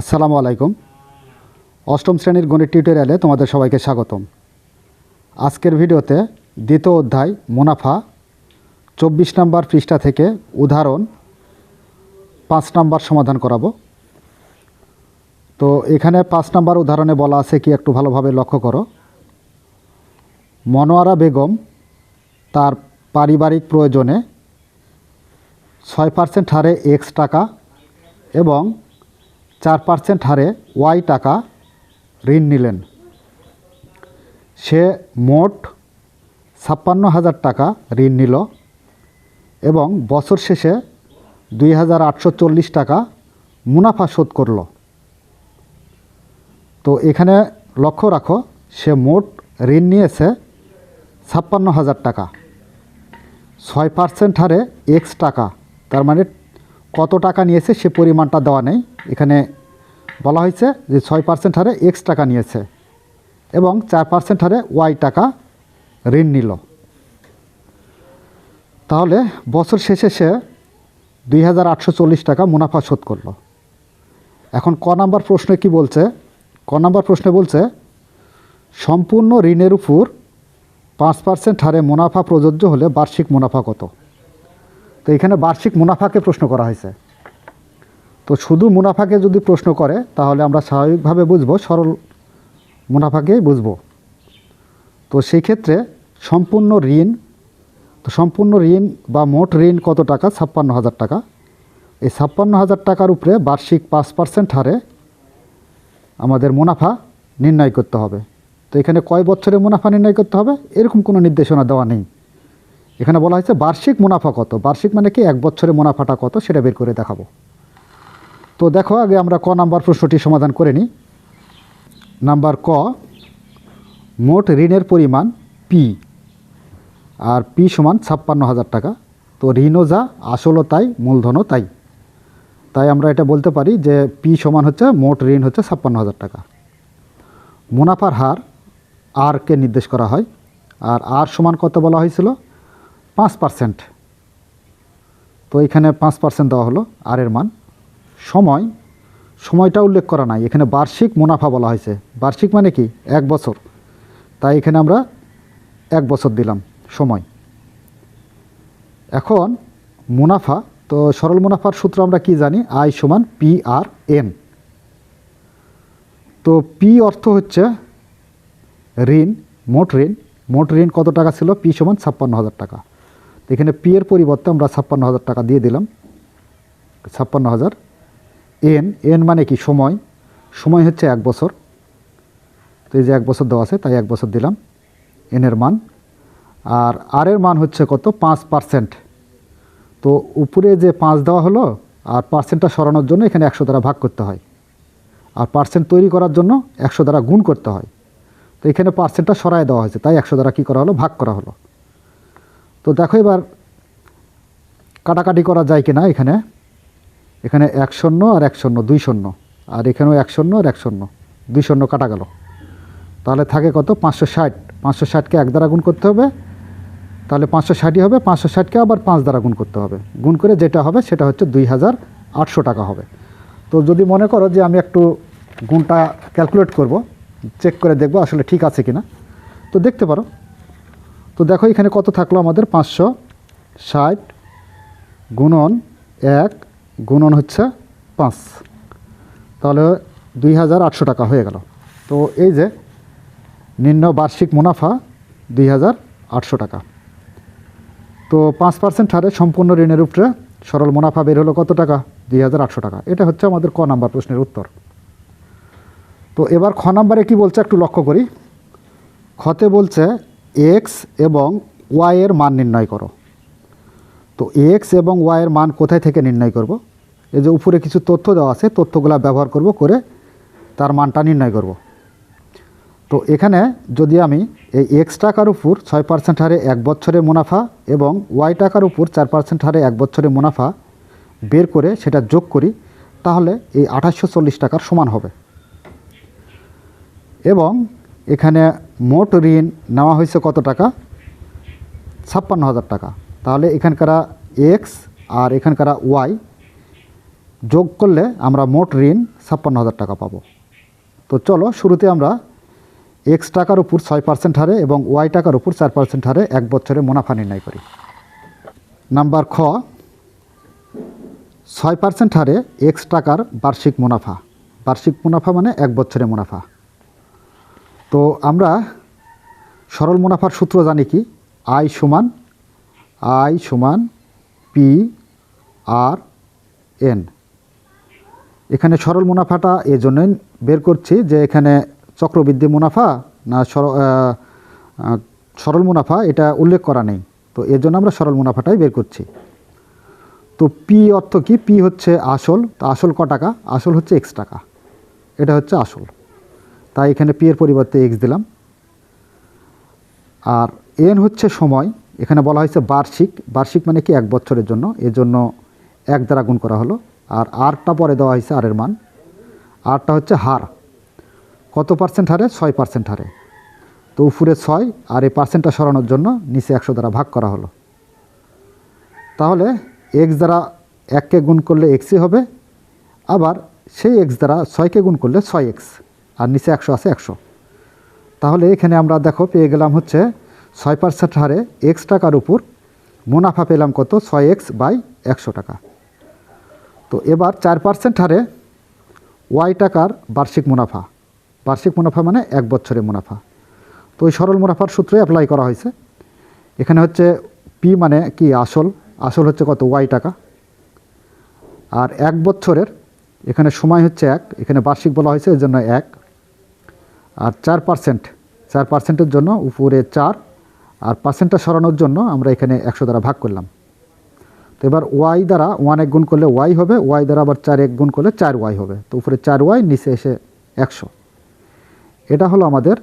আসসালামু আলাইকুম। অষ্টম শ্রেণির গণিত টিউটোরিয়ালে তোমাদের সবাইকে স্বাগতম। আজকের ভিডিওতে দ্বিতীয় অধ্যায় মুনাফা, চব্বিশ নম্বর পৃষ্ঠা থেকে উদাহরণ, পাঁচ নম্বর সমাধান করাবো। তো এখানে পাঁচ নম্বর উদাহরণে বলা আছে কি একটু ভালোভাবে লক্ষ্য করো। মনোয়ারা বেগম তার পারিবারিক প্রয়োজনে ছয় পার্সেন্ট হারে এক্স টাকা এবং চার পার্সেন্ট হারে ওয়াই টাকা ঋণ নিলেন। সে মোট ছাপ্পান্ন হাজার টাকা ঋণ নিল এবং বছর শেষে দুই হাজার আটশো চল্লিশ টাকা মুনাফা শোধ করল। তো এখানে লক্ষ্য রাখো, সে মোট ঋণ নিয়েছে ছাপ্পান্ন হাজার টাকা। ছয় পার্সেন্ট হারে এক্স টাকা, তার মানে কত টাকা নিয়েছে সে পরিমাণটা দেওয়া নেই। এখানে বলা হয়েছে যে ছয় পার্সেন্ট হারে এক্স টাকা নিয়েছে এবং চার পার্সেন্ট হারে ওয়াই টাকা ঋণ নিল। তাহলে বছর শেষে সে দুই হাজার আটশো চল্লিশ টাকা মুনাফা শোধ করল। এখন ক নাম্বার প্রশ্নে কি বলছে? ক নাম্বার প্রশ্নে বলছে, সম্পূর্ণ ঋণের উপর পাঁচ পার্সেন্ট হারে মুনাফা প্রযোজ্য হলে বার্ষিক মুনাফা কত? তো এখানে বার্ষিক মুনাফাকে প্রশ্ন করা হয়েছে। তো শুধু মুনাফাকে যদি প্রশ্ন করে, তাহলে আমরা স্বাভাবিকভাবে বুঝব, সরল মুনাফাকেই বুঝব। তো সেই ক্ষেত্রে সম্পূর্ণ ঋণ, তো সম্পূর্ণ ঋণ বা মোট ঋণ কত টাকা? ছাপ্পান্ন হাজার টাকা। এই ছাপ্পান্ন হাজার টাকার উপরে বার্ষিক পাঁচ পার্সেন্ট হারে আমাদের মুনাফা নির্ণয় করতে হবে। তো এখানে কয় বছরে মুনাফা নির্ণয় করতে হবে? এরকম কোনো নির্দেশনা দেওয়া নেই। এখানে বলা হয়েছে বার্ষিক মুনাফা কত? বার্ষিক মানে কি? এক বছরে মুনাফাটা কত? সেটা বের করে দেখাবো। তো দেখো, আগে আমরা ক নাম্বার প্রশ্নটি সমাধান করে নিই। নাম্বার ক, মোট ঋণের পরিমাণ পি আর পি সমান ছাপ্পান্ন হাজার টাকা। তো ঋণও যা, আসলও তাই, মূলধনও তাই। তাই আমরা এটা বলতে পারি যে পি সমান হচ্ছে, মোট ঋণ হচ্ছে ছাপ্পান্ন হাজার টাকা। মুনাফার হার আরকে নির্দেশ করা হয়। আর আর সমান কত বলা হয়েছিল? পাঁচ পার্সেন্ট। তো এখানে পাঁচ পার্সেন্ট দেওয়া হলো আর এর মান। সময়। সময়টা উল্লেখ করা নাই। এখানে বার্ষিক মুনাফা বলা হয়েছে। বার্ষিক মানে কি? এক বছর। তাই এখানে আমরা এক বছর দিলাম। সময়। এখন মুনাফা। তো সরল মুনাফার সূত্র আমরা কি জানি? আই সমান পি আর এন। তো পি অর্থ হচ্ছে ঋণ, মোট ঋণ। মোট ঋণ কত টাকা ছিল? পি সমান ছাপ্পান্ন হাজার টাকা। তো এখানে পি এর পরিবর্তে আমরা ছাপ্পান্ন হাজার টাকা দিয়ে দিলাম। ছাপ্পান্ন হাজার। এন এন মানে কি? সময়। সময় হচ্ছে এক বছর। তো এই যে এক বছর দেওয়া আছে, তাই এক বছর দিলাম। এনের মান। আর আর এর মান হচ্ছে কত? পাঁচ পার্সেন্ট। তো উপরে যে পাঁচ দেওয়া হলো, আর পার্সেন্টটা সরানোর জন্য এখানে একশো দ্বারা ভাগ করতে হয়। আর পার্সেন্ট তৈরি করার জন্য একশো দ্বারা গুণ করতে হয়। তো এখানে পার্সেন্টটা সরায় দেওয়া হয়েছে, তাই একশো দ্বারা কী করা হলো? ভাগ করা হলো। তো দেখো এবার কাটাকাটি করা যায় কি না এখানে। এখানে এক শূন্য আর এক শূন্য, দুই শূন্য। আর এখানেও এক শূন্য আর এক শূন্য, দুই শূন্য কাটা গেল। তাহলে থাকে কত? পাঁচশো ষাট। পাঁচশো ষাটকে এক দ্বারা গুণ করতে হবে। তাহলে পাঁচশো ষাটই হবে, পাঁচশো ষাটকে আবার পাঁচ দ্বারা গুণ করতে হবে। গুণ করে যেটা হবে সেটা হচ্ছে দুই হাজার আটশো টাকা হবে। তো যদি মনে করো যে আমি একটু গুণটা ক্যালকুলেট করব চেক করে দেখব আসলে ঠিক আছে কি না তো দেখতে পারো তো দেখো এখানে কত থাকল আমাদের? পাঁচশো ষাট গুণন এক গুণন হচ্ছে পাঁচ। তাহলে দুই হাজার আটশো টাকা হয়ে গেল। তো এই যে নিম্ন বার্ষিক মুনাফা দুই হাজার আটশো টাকা। তো পাঁচ পার্সেন্ট হারে সম্পূর্ণ ঋণের উপরে সরল মুনাফা বের হলো কত টাকা? দুই হাজার আটশো টাকা। এটা হচ্ছে আমাদের ক নাম্বার প্রশ্নের উত্তর। তো এবার খ নাম্বারে কি বলছে একটু লক্ষ্য করি। খতে বলছে এক্স এবং ওয়াই এর মান নির্ণয় করো। তো এক্স এবং ওয়াই এর মান কোথায় থেকে নির্ণয় করব? এই যে উপরে কিছু তথ্য দেওয়া আছে, তথ্যগুলো ব্যবহার করব করে তার মানটা নির্ণয় করব। তো এখানে যদি আমি এই এক্স টাকার উপর ছয় পার্সেন্ট হারে এক বছরে মুনাফা এবং ওয়াই টাকার উপর চার পার্সেন্ট হারে এক বছরে মুনাফা বের করে সেটা যোগ করি, তাহলে এই আঠাশশো টাকার সমান হবে। এবং এখানে মোট ঋণ নেওয়া হয়েছে কত টাকা? ছাপ্পান্ন হাজার টাকা। তাহলে এখানকার এক্স আর এখানকার ওয়াই যোগ করলে আমরা মোট ঋণ ছাপ্পান্ন হাজার টাকা পাবো। তো চলো শুরুতে আমরা এক্স টাকার উপর ছয় পার্সেন্ট হারে এবং ওয়াই টাকার উপর চার পার্সেন্ট হারে এক বছরে মুনাফা নির্ণয় করি। নাম্বার খ, ছয় পার্সেন্ট হারে এক্স টাকার বার্ষিক মুনাফা। বার্ষিক মুনাফা মানে এক বছরে মুনাফা। তো আমরা সরল মুনাফার সূত্র জানি কি? আই সমান আই সমান পি আর এন। এখানে সরল মুনাফাটা এই জন্যই বের করছি যে এখানে চক্রবৃদ্ধি মুনাফা না সরল মুনাফা এটা উল্লেখ করা নেই। তো এর জন্য আমরা সরল মুনাফাটাই বের করছি। তো পি অর্থ কি? পি হচ্ছে আসল, তো আসল ক টাকা? আসল হচ্ছে এক্স টাকা। এটা হচ্ছে আসল। তাই এখানে পি এর পরিবর্তে এক্স দিলাম। আর এন হচ্ছে সময়, এখানে বলা হয়েছে বার্ষিক। বার্ষিক মানে কি? এক বছরের জন্য। এর জন্য এক দ্বারা গুণ করা হলো। আর আরটা পরে দেওয়া হয়েছে আরের মান। আরটা হচ্ছে হার। কত পার্সেন্ট হারে? ছয় পার্সেন্ট হারে। তো উপরে ছয় আর এই পার্সেন্টটা সরানোর জন্য নিচে একশো দ্বারা ভাগ করা হলো। তাহলে এক্স দ্বারা এককে গুণ করলে এক্সই হবে। আবার সেই এক্স দ্বারা ছয়কে গুণ করলে ছয় এক্স আর নিচে একশো আছে একশো। তাহলে এখানে আমরা দেখো পেয়ে গেলাম হচ্ছে ছয় পার্সেন্ট হারে এক্স টাকার উপর মুনাফা পেলাম কত? ছয় এক্স বাই একশো টাকা। তো এবার চার পার্সেন্ট হারে ওয়াই টাকার বার্ষিক মুনাফা। বার্ষিক মুনাফা মানে এক বছরের মুনাফা। তো ওই সরল মুনাফার সূত্রে অ্যাপ্লাই করা হয়েছে। এখানে হচ্ছে পি মানে কি? আসল। আসল হচ্ছে কত? ওয়াই টাকা। আর এক বছরের, এখানে সময় হচ্ছে এক। এখানে বার্ষিক বলা হয়েছে এর জন্য এক। আর চার পার্সেন্ট চার পার্সেন্টের জন্য উপরে চার আর পার্সেন্টটা সরানোর জন্য আমরা এখানে একশো দ্বারা ভাগ করলাম। তো এবার ওয়াই দ্বারা ওয়ান এক গুণ করলে ওয়াই হবে ওয়াই দ্বারা আবার চার এক গুণ করলে চার ওয়াই হবে। তো উপরে চার ওয়াই নিচে এসে একশো। এটা হলো আমাদের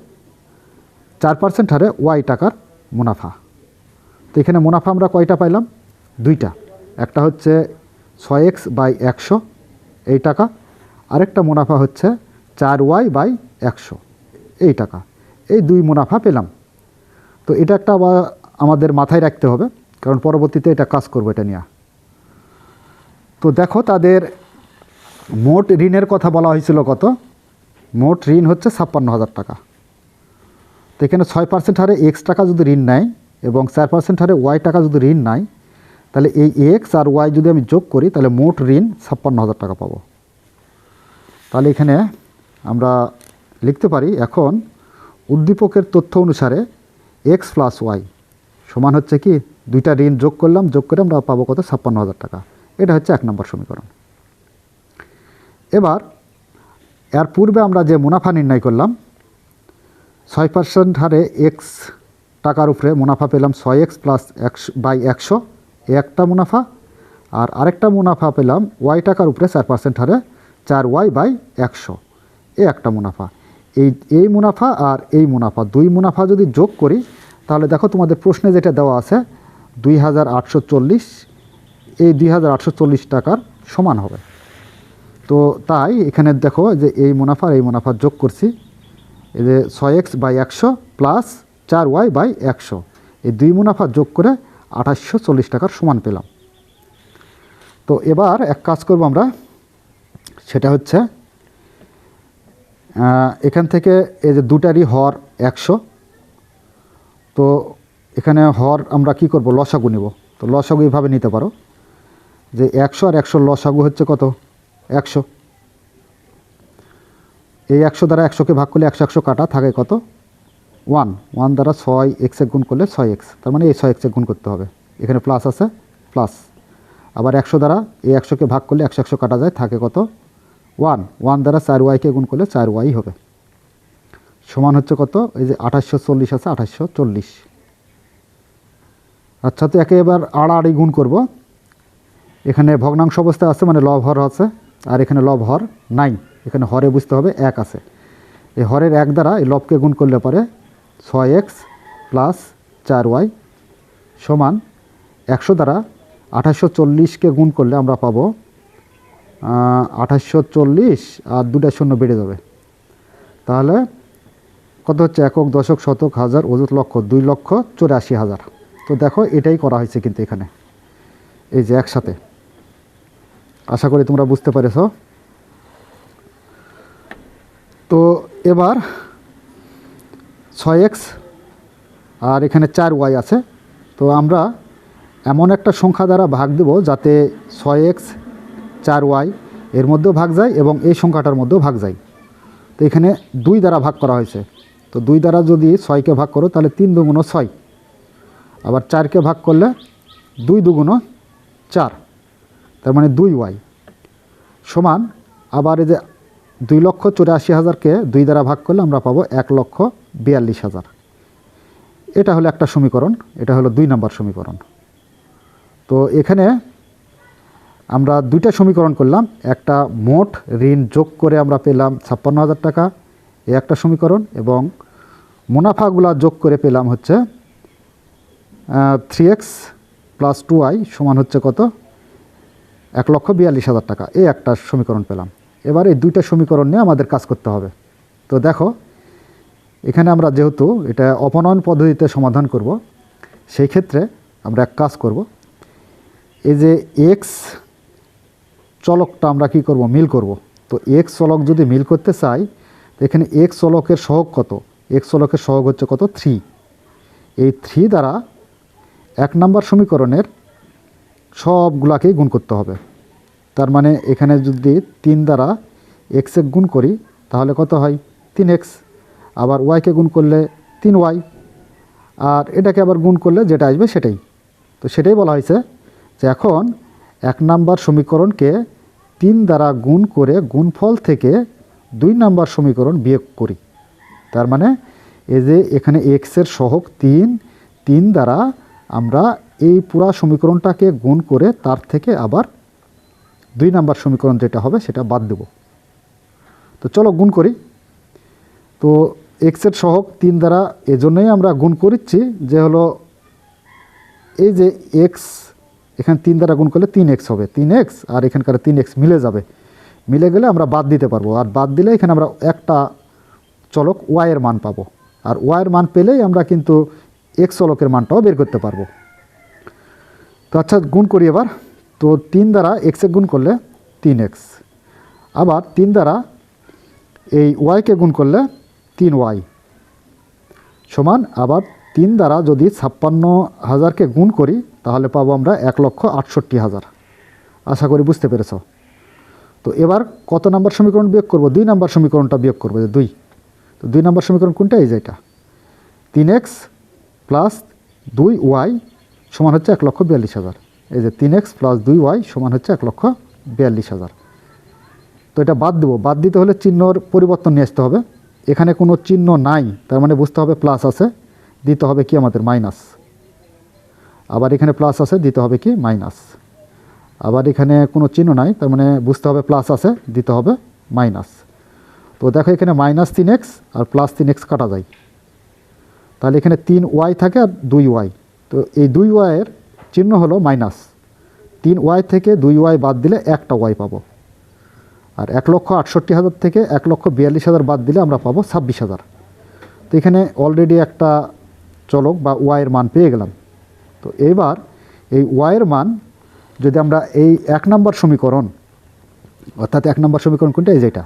চার পার্সেন্ট হারে ওয়াই টাকার মুনাফা। তো এখানে মুনাফা আমরা কয়টা পাইলাম? দুইটা। একটা হচ্ছে ছয় এক্স বাই একশো এই টাকা, আরেকটা মুনাফা হচ্ছে চার ওয়াই বাই একশো। এই টাকা, এই দুই মুনাফা পেলাম। তো এটা একটা আমাদের মাথায় রাখতে হবে, কারণ পরবর্তীতে এটা কাজ করব এটা নিয়ে। তো দেখো তাদের মোট ঋণের কথা বলা হয়েছিল কত? মোট ঋণ হচ্ছে ছাপ্পান্ন হাজার টাকা। তো এখানে ছয় পার্সেন্ট হারে এক্স টাকা যদি ঋণ নেয় এবং চার পার্সেন্ট হারে ওয়াই টাকা যদি ঋণ নেয়, তাহলে এই এক্স আর ওয়াই যদি আমি যোগ করি, তাহলে মোট ঋণ ছাপ্পান্ন হাজার টাকা পাবো। তাহলে এখানে আমরা লিখতে পারি, এখন উদ্দীপকের তথ্য অনুসারে এক্স প্লাস ওয়াই সমান হচ্ছে কি? দুইটা ঋণ যোগ করলাম, যোগ করে আমরা পাবো কত? ছাপ্পান্ন হাজার টাকা। এটা হচ্ছে এক নম্বর সমীকরণ। এবার, এর পূর্বে আমরা যে মুনাফা নির্ণয় করলাম, ছয় পার্সেন্ট হারে এক্স টাকার উপরে মুনাফা পেলাম ছয় এক্স প্লাস একশো, বাই একশো একটা মুনাফা, আর আরেকটা মুনাফা পেলাম ওয়াই টাকার উপরে চার পার্সেন্ট হারে চার ওয়াই বাই একশো, এ একটা মুনাফা। এই এই মুনাফা আর এই মুনাফা, দুই মুনাফা যদি যোগ করি, তাহলে দেখো তোমাদের প্রশ্নে যেটা দেওয়া আছে, দুই হাজার আটশো চল্লিশ, এই দুই হাজার আটশো চল্লিশ টাকার সমান হবে। তো তাই এখানে দেখো যে এই মুনাফা আর এই মুনাফা যোগ করছি, এই যে ছয় এক্স বাই একশো প্লাস চার ওয়াই বাই একশো, এই দুই মুনাফা যোগ করে আঠাশশো টাকার সমান পেলাম। তো এবার এক কাজ করব আমরা, সেটা হচ্ছে এখান থেকে এই যে দুটারই হর একশো। তো এখানে হর আমরা কি করব? লসাগু নিব। তো লসাগু এইভাবে নিতে পারো। যে একশো আর একশো লসাগু হচ্ছে কত? একশো। এই একশো দ্বারা একশোকে ভাগ করলে একশো একশো কাটা থাকে কত? ওয়ান। ওয়ান দ্বারা ছয় এক্সে গুণ করলে ছয় এক্স। তার মানে এই ছয় এক্সে গুণ করতে হবে। এখানে প্লাস আছে, প্লাস। আবার একশো দ্বারা এই একশোকে ভাগ করলে একশো একশো কাটা যায়, থাকে কত? ওয়ান ওয়ান দ্বারা চার ওয়াইকে গুণ করলে চার ওয়াই হবে। সমান হচ্ছে কত? এই যে আঠাশশো চল্লিশ আছে, আঠাশশো চল্লিশ। আচ্ছা তো একে এবার আড়াআড়ি গুণ করব। এখানে ভগ্নাংশ অবস্থায় আছে মানে লব হর আছে, আর এখানে লব হর নাই। এখানে হরে বুঝতে হবে এক আছে। এই হরের এক দ্বারা এই লবকে গুণ করলে পারে ছয় এক্স প্লাস চার ওয়াই সমান একশো দ্বারা আঠাশশো চল্লিশকে গুণ করলে আমরা পাবো আঠাশশো চল্লিশ আর দুটা শূন্য বেড়ে যাবে। তাহলে কত হচ্ছে? একক, দশক, শতক, হাজার, অযুত লক্ষ, দুই লক্ষ চুরাশি হাজার। তো দেখো, এটাই করা হয়েছে কিন্তু এখানে। এই যে একসাথে। আশা করি তোমরা বুঝতে পেরেছ। তো এবার ছয় এক্স আর এখানে চার ওয়াই আছে। তো আমরা এমন একটা সংখ্যা দ্বারা ভাগ দেব যাতে ছয় এক্স চার ওয়াই এর মধ্যেও ভাগ যায় এবং এই সংখ্যাটার মধ্যেও ভাগ যায়। তো এখানে দুই দ্বারা ভাগ করা হয়েছে। তো দুই দ্বারা যদি ছয়কে ভাগ করো, তাহলে তিন দুগুণো ছয়। আবার চারকে ভাগ করলে দুই দুগুণো চার। তার মানে দুই ওয়াই। সমান, আবার এই যে দুই লক্ষ চুরাশি হাজারকে দুই দ্বারা ভাগ করলে আমরা পাবো এক লক্ষ বিয়াল্লিশ হাজার। এটা হলো একটা সমীকরণ, এটা হলো দুই নম্বর সমীকরণ। তো এখানে আমরা দুইটা সমীকরণ করলাম। একটা মোট ঋণ যোগ করে আমরা পেলাম ছাপ্পান্ন হাজার টাকা এ একটা সমীকরণ, এবং মুনাফাগুলা যোগ করে পেলাম হচ্ছে three X plus two I সমান হচ্ছে কত? এক লক্ষ বিয়াল্লিশ হাজার টাকা, এই একটা সমীকরণ পেলাম। এবার এই দুইটা সমীকরণ নিয়ে আমাদের কাজ করতে হবে। তো দেখো, এখানে আমরা যেহেতু এটা অপনয়ন পদ্ধতিতে সমাধান করব, সেই ক্ষেত্রে আমরা এক কাজ করব। এই যে এক্স চলকটা আমরা কি করব? মিল করব। তো এক্স চলক যদি মিল করতে চাই, তো এখানে এক্স চলকের সহগ কত? এক্স চলকের সহগ হচ্ছে কত? থ্রি এই থ্রি দ্বারা এক নম্বর সমীকরণের সবগুলাকেই গুণ করতে হবে। তার মানে এখানে যদি তিন দ্বারা এক্সে গুণ করি, তাহলে কত হয়? তিন এক্স আবার ওয়াইকে গুণ করলে তিন ওয়াই আর এটাকে আবার গুণ করলে যেটা আসবে সেটাই। তো সেটাই বলা হয়েছে যে এখন এক নাম্বার সমীকরণকে তিন দ্বারা গুণ করে গুণফল থেকে দুই নাম্বার সমীকরণ বিয়োগ করি। তার মানে এই যে এখানে এক্সের সহগ তিন তিন দ্বারা আমরা এই পুরা সমীকরণটাকে গুণ করে তার থেকে আবার দুই নাম্বার সমীকরণ যেটা হবে সেটা বাদ দেব। তো চলো গুণ করি। তো এক্সের সহগ তিন দ্বারা এজন্যই আমরা গুণ করিচ্ছি যে হলো এই যে এক্স এখানে তিন দ্বারা গুণ করলে তিন এক্স হবে। তিন এক্স আর এখানকার তিন এক্স মিলে যাবে। মিলে গেলে আমরা বাদ দিতে পারব। আর বাদ দিলে এখানে আমরা একটা চলক ওয়াইয়ের মান পাবো। আর ওয়াইয়ের মান পেলেই আমরা কিন্তু এক্স চলকের মানটাও বের করতে পারব। তো আচ্ছা গুণ করি এবার। তো তিন দ্বারা এক্সে গুণ করলে তিন এক্স আবার তিন দ্বারা এই ওয়াইকে গুণ করলে তিন ওয়াই সমান, আবার তিন দ্বারা যদি ছাপ্পান্ন হাজারকে গুণ করি তাহলে পাবো আমরা এক লক্ষ আটষট্টি হাজার। আশা করি বুঝতে পেরেছ? তো এবার কত নাম্বার সমীকরণ বিয়োগ করব? দুই নাম্বার সমীকরণটা বিয়োগ করব, যে দুই। তো দুই নাম্বার সমীকরণ কোনটা? এই যে এটা। তিন এক্স প্লাস দুই ওয়াই সমান হচ্ছে এক লক্ষ বিয়াল্লিশ হাজার। এই যে তিন এক্স প্লাস দুই ওয়াই সমান হচ্ছে এক লক্ষ বিয়াল্লিশ হাজার। তো এটা বাদ দেবো। বাদ দিতে হলে চিহ্নর পরিবর্তন নিয়ে আসতে হবে। এখানে কোনো চিহ্ন নাই, তার মানে বুঝতে হবে প্লাস আছে, দিতে হবে কি আমাদের মাইনাস। আবার এখানে প্লাস আছে, দিতে হবে কি? মাইনাস আবার এখানে কোনো চিহ্ন নাই, তার মানে বুঝতে হবে প্লাস আছে, দিতে হবে মাইনাস তো দেখো এখানে মাইনাস তিন এক্স আর প্লাস তিন এক্স কাটা যায়। তাহলে এখানে তিন ওয়াই থাকে আর দুই ওয়াই তো এই দুই ওয়াইয়ের চিহ্ন হলো মাইনাস তিন ওয়াই থেকে দুই ওয়াই বাদ দিলে একটা ওয়াই পাবো। আর এক লক্ষ আটষট্টি হাজার থেকে এক লক্ষ বিয়াল্লিশ হাজার বাদ দিলে আমরা পাবো ছাব্বিশ হাজার। তো এখানে অলরেডি একটা চলক বা ওয়াইয়ের মান পেয়ে গেলাম। তো এবার এই ওয়াইয়ের মান যদি আমরা এই এক নম্বর সমীকরণ, অর্থাৎ এক নম্বর সমীকরণ কোনটা? এই যেটা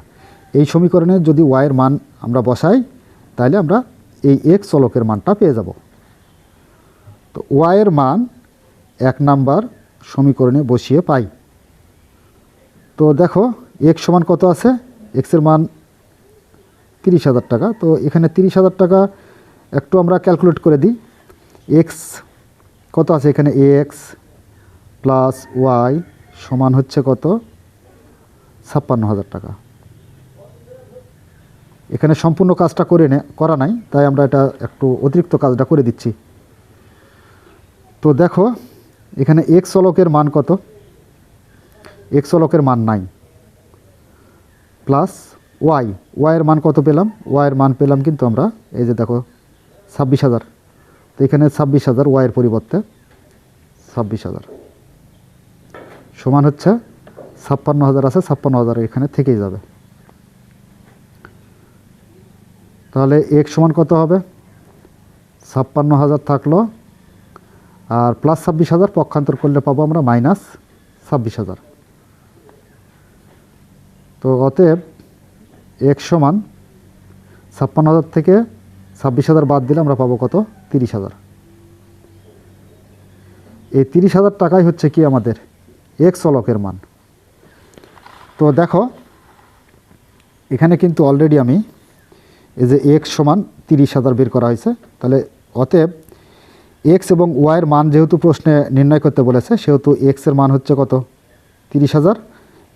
এই সমীকরণে যদি ওয়াইয়ের মান আমরা বসাই, তাহলে আমরা এই এক চলকের মানটা পেয়ে যাব। তো ওয়াইয়ের মান এক নাম্বার সমীকরণে বসিয়ে পাই। তো দেখো এক্স সমান কত আছে? এক্সের মান তিরিশ হাজার টাকা। তো এখানে তিরিশ হাজার টাকা একটু আমরা ক্যালকুলেট করে দিই। এক্স কত আছে এখানে? এ এক্স প্লাস ওয়াই সমান হচ্ছে কত? ছাপ্পান্ন হাজার টাকা। এখানে সম্পূর্ণ কাজটা করে নে করা নাই, তাই আমরা এটা একটু অতিরিক্ত কাজটা করে দিচ্ছি। তো দেখো, এখানে এক্স চলকের মান কত? এক্স চলকের মান নাই প্লাস ওয়াই ওয়াইয়ের মান কত পেলাম? ওয়াইয়ের মান পেলাম কিন্তু আমরা, এই যে দেখো, ছাব্বিশ হাজার। তো এখানে ছাব্বিশ হাজার ওয়াইয়ের পরিবর্তে ছাব্বিশ হাজার। সমান হচ্ছে ছাপ্পান্ন হাজার আছে, ছাপ্পান্ন হাজার এখানে থেকেই যাবে। তাহলে এক সমান কত হবে? ছাপ্পান্ন হাজার থাকল, আর প্লাস ছাব্বিশ হাজার পক্ষান্তর করলে পাবো আমরা মাইনাস ছাব্বিশ হাজার। তো অতএব এক সমান ছাপ্পান্ন হাজার থেকে ছাব্বিশ হাজার বাদ দিলে আমরা পাবো কত? তিরিশ হাজার। এই তিরিশ হাজার টাকাই হচ্ছে কি আমাদের এক চলকের মান। তো দেখো, এখানে কিন্তু অলরেডি আমি এই যে এক্স সমান তিরিশ হাজার বের করা হয়েছে। তাহলে অতএব এক্স এবং ওয়াইয়ের মান যেহেতু প্রশ্নে নির্ণয় করতে বলেছে, সেহেতু এক্সের মান হচ্ছে কত? তিরিশ হাজার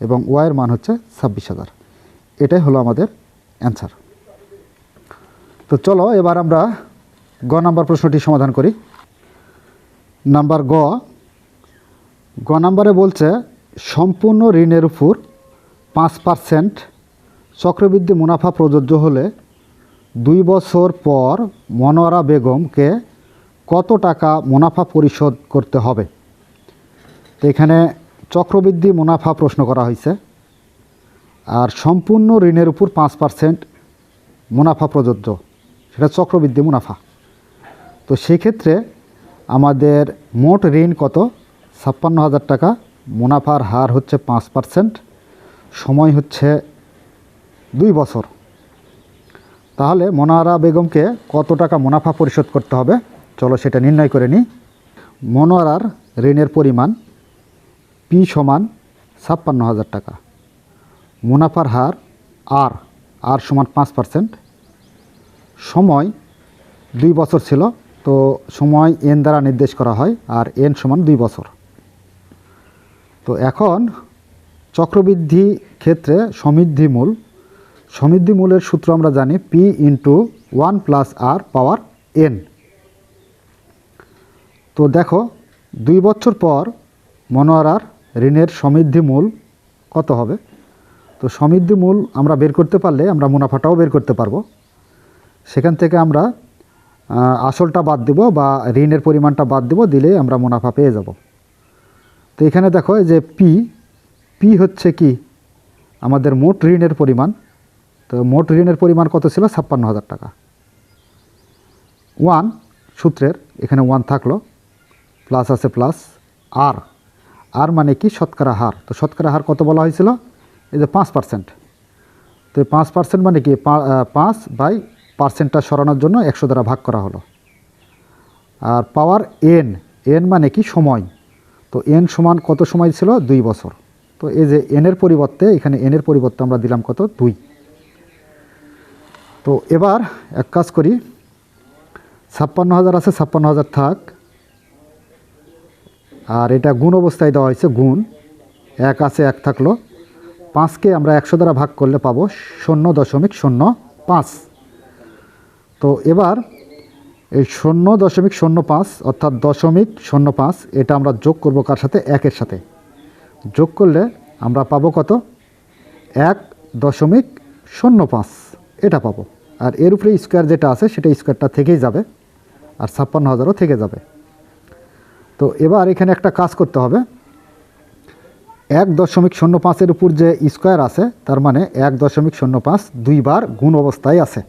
এবং ওয়াইয়ের মান হচ্ছে ছাব্বিশ হাজার। এটাই হলো আমাদের অ্যান্সার তো চলো, এবার আমরা গ নাম্বার প্রশ্নটি সমাধান করি। নাম্বার গ। গ নাম্বারে বলছে, সম্পূর্ণ ঋণের উপর পাঁচ পার্সেন্ট চক্রবৃদ্ধি মুনাফা প্রযোজ্য হলে দুই বছর পর মনোয়ারা বেগমকে কত টাকা মুনাফা পরিশোধ করতে হবে? তো এখানে চক্রবৃদ্ধি মুনাফা প্রশ্ন করা হয়েছে। আর সম্পূর্ণ ঋণের উপর পাঁচ পার্সেন্ট মুনাফা প্রযোজ্য, সেটা চক্রবৃদ্ধি মুনাফা। তো সেক্ষেত্রে আমাদের মোট ঋণ কত? ছাপ্পান্ন হাজার টাকা। মুনাফার হার হচ্ছে পাঁচ পার্সেন্ট। সময় হচ্ছে দুই বছর। তাহলে মনোয়ারা বেগমকে কত টাকা মুনাফা পরিশোধ করতে হবে? চলো সেটা নির্ণয় করে নিই। মনোয়ারার ঋণের পরিমাণ পি সমান ছাপ্পান্ন হাজার টাকা। মুনাফার হার আর আর সমান পাঁচ পার্সেন্ট। সময় দুই বছর ছিল। তো সময় এন দ্বারা নির্দেশ করা হয় আর এন সমান দুই বছর। তো এখন চক্রবৃদ্ধি ক্ষেত্রে সমৃদ্ধি মূল। সমৃদ্ধি মূলের সূত্র আমরা জানি P into one plus R power N তো দেখো, দুই বছর পর মনোয়ারার ঋণের সমৃদ্ধি মূল কত হবে? তো সমৃদ্ধি মূল আমরা বের করতে পারলে আমরা মুনাফাটাও বের করতে পারব। সেখান থেকে আমরা আসলটা বাদ দেব বা ঋণের পরিমাণটা বাদ দেব দিলে আমরা মুনাফা পেয়ে যাব। তো এখানে দেখো যে পি পি হচ্ছে কি? আমাদের মোট ঋণের পরিমাণ। তো মোট ঋণের পরিমাণ কত ছিল? ছাপ্পান্ন হাজার টাকা। ওয়ান সূত্রের, এখানে ওয়ান থাকল। প্লাস আছে প্লাস আর আর মানে কি? শতকরা হার। তো শতকরা হার কত বলা হয়েছিল? এই যে পাঁচ পার্সেন্ট তো পাঁচ পার্সেন্ট মানে কি? পাঁচ বাই পার্সেন্টটা সরানোর জন্য একশো দ্বারা ভাগ করা হলো। আর পাওয়ার এন এন মানে কি? সময়। তো এন সমান কত সময় ছিল? দুই বছর। তো এই যে এনের পরিবর্তে, এখানে এনের পরিবর্তে আমরা দিলাম কত? দুই। তো এবার এক কাজ করি। ছাপ্পান্ন হাজার আছে, ছাপ্পান্ন হাজার থাক। আর এটা গুণ অবস্থায় দেওয়া হয়েছে, গুণ। এক আছে, এক থাকল। পাঁচকে আমরা একশো দ্বারা ভাগ করলে পাবো শূন্য দশমিক শূন্য পাঁচ। তো এবার এই শূন্য দশমিক শূন্য পাঁচ অর্থাৎ দশমিক শূন্য পাঁচ, এটা আমরা যোগ করব কার সাথে? একের সাথে। যোগ করলে আমরা পাবো কত? এক দশমিক শূন্য পাঁচ, এটা পাবো। আর এর উপরে স্কোয়ার যেটা আছে, সেটা স্কোয়ারটা থেকেই যাবে। আর ছাপ্পান্ন হাজারও থেকে যাবে। তো এবার এখানে একটা কাজ করতে হবে। এক দশমিক শূন্য পাঁচের উপর যে স্কোয়ার আছে, তার মানে এক দশমিক শূন্য পাঁচ দুইবার গুণ অবস্থায় আছে।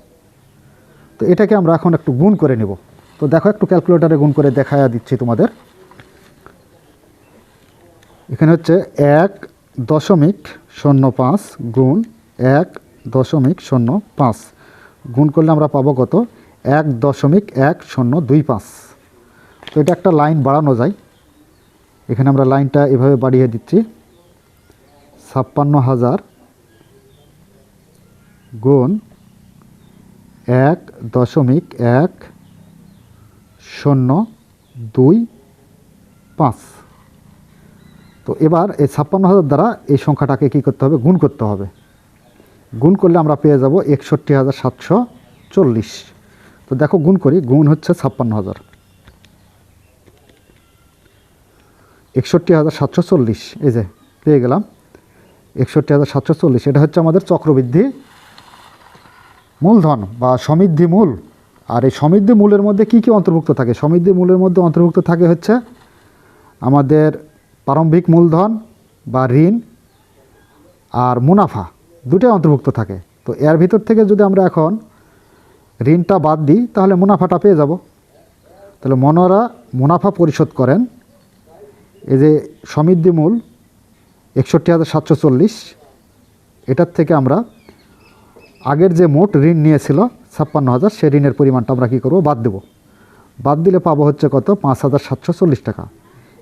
তো এটাকে আমরা এখন একটু গুণ করে নেব। তো দেখো একটু ক্যালকুলেটারে গুণ করে দেখায়া দিচ্ছি তোমাদের। এখানে হচ্ছে এক দশমিক শূন্য পাঁচ গুণ এক দশমিক শূন্য পাঁচ। গুণ করলে আমরা পাবো কত? এক দশমিক এক শূন্য দুই পাঁচ। তো এটা একটা লাইন বাড়ানো যায়। এখানে আমরা লাইনটা এভাবে বাড়িয়ে দিচ্ছি। ছাপ্পান্ন হাজার গুণ এক দশমিক এক, শূন্য, দুই, পাঁচ। তো এবার এই ছাপ্পান্ন হাজার দ্বারা এই সংখ্যাটাকে কী করতে হবে? গুণ করতে হবে। গুণ করলে আমরা পেয়ে যাব একষট্টি হাজার সাতশো চল্লিশ। তো দেখো, গুণ করি, গুণ হচ্ছে ছাপ্পান্ন হাজার। একষট্টি হাজার সাতশো চল্লিশ, এই যে পেয়ে গেলাম। একষট্টি হাজার সাতশো চল্লিশ, এটা হচ্ছে আমাদের চক্রবৃদ্ধি। মূলধন বা সমৃদ্ধি মূল। আর এই সমৃদ্ধি মূলের মধ্যে কি কি অন্তর্ভুক্ত থাকে? সমৃদ্ধি মূলের মধ্যে অন্তর্ভুক্ত থাকে হচ্ছে আমাদের প্রারম্ভিক মূলধন বা ঋণ আর মুনাফা। দুটোই অন্তর্ভুক্ত থাকে। তো এর ভিতর থেকে যদি আমরা এখন ঋণটা বাদ দিই, তাহলে মুনাফাটা পেয়ে যাব। তাহলে মনোরা মুনাফা পরিশোধ করেন। এই যে সমৃদ্ধি মূল একষট্টি হাজার সাতশো চল্লিশ, এটার থেকে আমরা আগের যে মোট ঋণ নিয়েছিল ছাপ্পান্ন হাজার সে ঋণের পরিমাণটা আমরা কী করব? বাদ দেব। বাদ দিলে পাবো হচ্ছে কত? পাঁচ হাজার সাতশো চল্লিশ টাকা।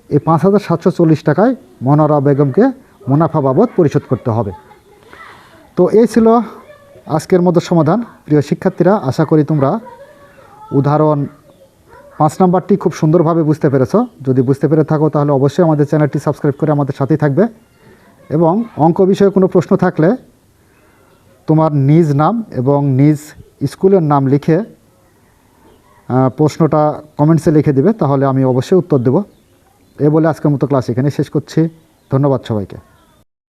এই পাঁচ হাজার সাতশো চল্লিশ টাকায় মনোরা বেগমকে মুনাফা বাবদ পরিশোধ করতে হবে। তো এই ছিল আজকের মতো সমাধান। প্রিয় শিক্ষার্থীরা, আশা করি তোমরা উদাহরণ পাঁচ নাম্বারটি খুব সুন্দরভাবে বুঝতে পেরেছ। যদি বুঝতে পেরে থাকো, তাহলে অবশ্যই আমাদের চ্যানেলটি সাবস্ক্রাইব করে আমাদের সাথেই থাকবে। এবং অঙ্ক বিষয়ে কোনো প্রশ্ন থাকলে তোমার নিজ নাম এবং নিজ স্কুলের নাম লিখে প্রশ্নটা কমেন্টসে লিখে দিবে, তাহলে আমি অবশ্যই উত্তর দেব। এ বলে আজকের মতো ক্লাস এখানে শেষ করছি। ধন্যবাদ সবাইকে।